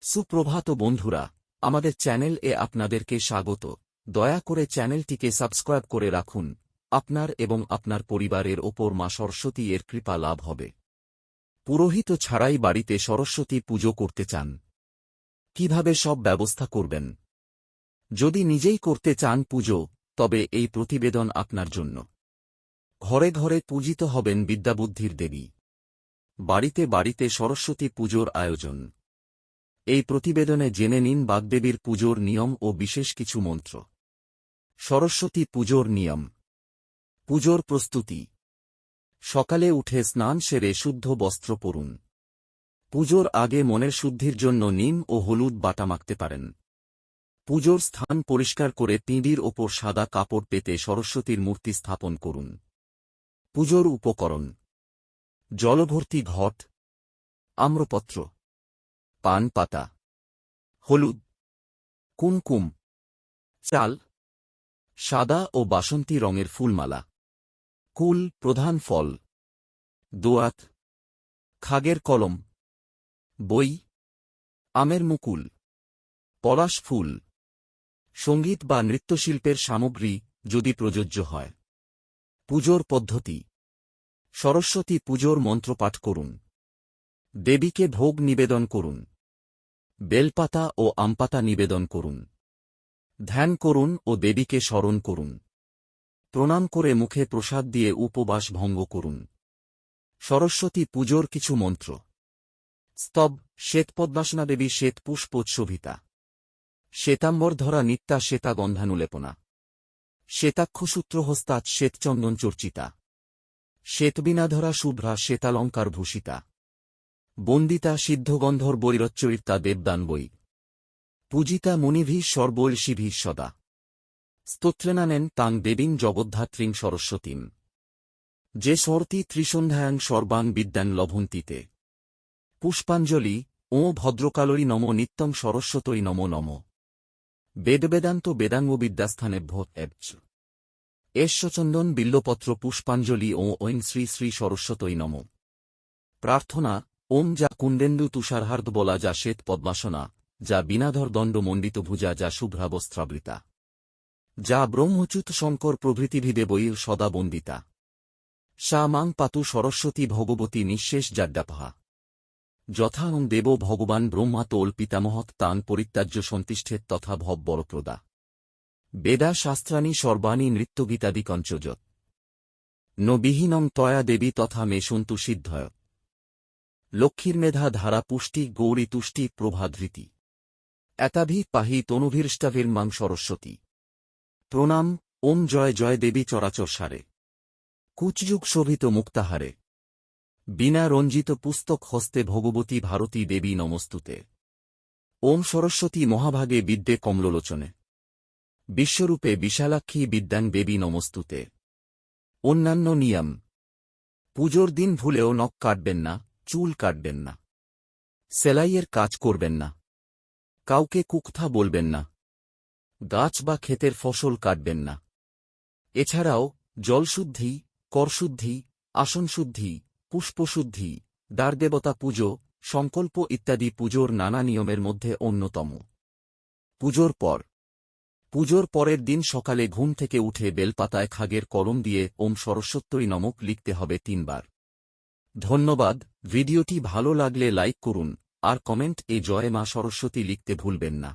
সুপ্রভাত বন্ধুরা, আমাদের চ্যানেল এ আপনাদেরকে স্বাগত। দয়া করে চ্যানেলটিকে সাবস্ক্রাইব করে রাখুন। আপনার এবং আপনার পরিবারের ওপর মা সরস্বতী এর কৃপা লাভ হবে। পুরোহিত ছাড়াই বাড়িতে সরস্বতী পুজো করতে চান। কীভাবে সব ব্যবস্থা করবেন? যদি নিজেই করতে চান পুজো, তবে এই প্রতিবেদন আপনার জন্য। ঘরে ঘরে পূজিত হবেন বিদ্যাবুদ্ধির দেবী। বাড়িতে বাড়িতে সরস্বতী পুজোর আয়োজন। এই প্রতিবেদনে জেনে নিন বাগদেবীর পুজোর নিয়ম ও বিশেষ কিছু মন্ত্র। সরস্বতী পুজোর নিয়ম। পুজোর প্রস্তুতি। সকালে উঠে স্নান সেরে শুদ্ধ বস্ত্র পরুন। পুজোর আগে মনের শুদ্ধির জন্য নিম ও হলুদ বাটা মাখতে পারেন। পুজোর স্থান পরিষ্কার করে পিঁড়ির ওপর সাদা কাপড় পেতে সরস্বতীর মূর্তি স্থাপন করুন। পুজোর উপকরণ। জলভর্তি ঘট। আম্রপত্র। পান পাতা। হলুদ। কুমকুম। চাল। সাদা ও বাসন্তী রঙের ফুলমালা। কুল প্রধান ফল। দোয়াত। খাগের কলম। বই। আমের মুকুল। পলাশ ফুল। সংগীত বা নৃত্যশিল্পের সামগ্রী যদি প্রযোজ্য হয়। পুজোর পদ্ধতি। সরস্বতী পুজোর মন্ত্রপাঠ করুন। দেবীকে ভোগ নিবেদন করুন। বেলপাতা ও আমপাতা নিবেদন করুন। ধ্যান করুন ও দেবীকে স্মরণ করুন। প্রণাম করে মুখে প্রসাদ দিয়ে উপবাস ভঙ্গ করুন। সরস্বতী পুজোর কিছু মন্ত্র। স্তব, শ্বেতপদ্মাসনা দেবী শ্বেত পুষ্পোৎসভিতা শ্বেতাম্বরধরা নিত্যা শ্বেতা গন্ধানুলেপনা। শ্বেতাক্ষসূত্রহস্তাৎ শ্বেতচন্দন চর্চিতা শ্বেতবিনাধরা শুভ্রা শ্বেতালঙ্কার ভূষিতা বন্দিতা সিদ্ধগন্ধর বৈরচ্চরিতা দেবদান বই পূজিতা মুনিভি সর্বৈষিভি সদা। স্তোত্রেনানেন তাং দেবীং জগদ্ধাত্রীং সরস্বতীম। যে সর্তি ত্রিসন্ধ্যায়াং সর্বাং বিদ্যান লভন্তিতে। পুষ্পাঞ্জলি, ও ভদ্রকালরি নম নিত্যং সরস্বতী নম নম। বেদবেদান্ত বেদাঙ্গ বিদ্যাস্থানেভ্য এবচ এশ্বচন্দন বিল্লপত্র পুষ্পাঞ্জলি ও ঐং শ্রী শ্রী সরস্বতী নম। প্রার্থনা ওম যা কুণ্ডেন্দু তুষারহার্দ বলা যা শ্বেত পদ্মাসনা, যা বিনাধর দণ্ড মণ্ডিত ভুজা যা শুভ্রাবস্ত্রাবৃতা। যা ব্রহ্মচ্যুত শঙ্কর প্রভৃতিভিদে বইর সদা বন্দিতা। সা মাং পাতু সরস্বতী ভগবতী নিঃশেষ জাড্ডাপহা যথাং দেব ভগবান ব্রহ্মা তোল পিতামহৎ তান পরিত্যাজ্য সন্তিষ্ঠেত তথা ভব বরপ্রদা। বেদা শাস্ত্রাণী সর্বাণী নৃত্যগীতাদি কঞ্চজত। ন বিহীনং তয়া দেবী তথা মে সন্তু সিদ্ধয় লক্ষ্মীর মেধা ধারা পুষ্টি গৌরী তুষ্টি প্রভাধৃতি। এতাভি পাহি তনুভীরষ্টাভীর মাং সরস্বতী। প্রণাম, ওম জয় জয় দেবী চরাচর সারে কুচযুগ শোভিত মুক্তাহারে। বিনা রঞ্জিত পুস্তক হস্তে ভগবতী ভারতী দেবী নমস্তুতে। ওম সরস্বতী মহাভাগে বিদ্যে কমলোচনে। বিশ্বরূপে বিশালাক্ষী বিদ্যান দেবী নমস্তুতে। অন্যান্য নিয়ম। পুজোর দিন ভুলেও নখ কাটবেন না। চুল কাটবেন না। সেলাইয়ের কাজ করবেন না। কাউকে কুকথা বলবেন না। গাছ বা ক্ষেতের ফসল কাটবেন না। এছাড়াও, জলশুদ্ধি, করশুদ্ধি, আসনশুদ্ধি, পুষ্পশুদ্ধি, দ্বারদেবতা পুজো, সংকল্প ইত্যাদি পুজোর নানা নিয়মের মধ্যে অন্যতম। পুজোর পর। পুজোর পরের দিন সকালে ঘুম থেকে উঠে বেলপাতায় খাগের কলম দিয়ে ওম সরস্বত্যই নমক লিখতে হবে তিনবার। ধন্যবাদ, ভিডিওটি ভালো লাগলে লাইক করুন, আর কমেন্ট এ জয় মা সরস্বতী লিখতে ভুলবেন না।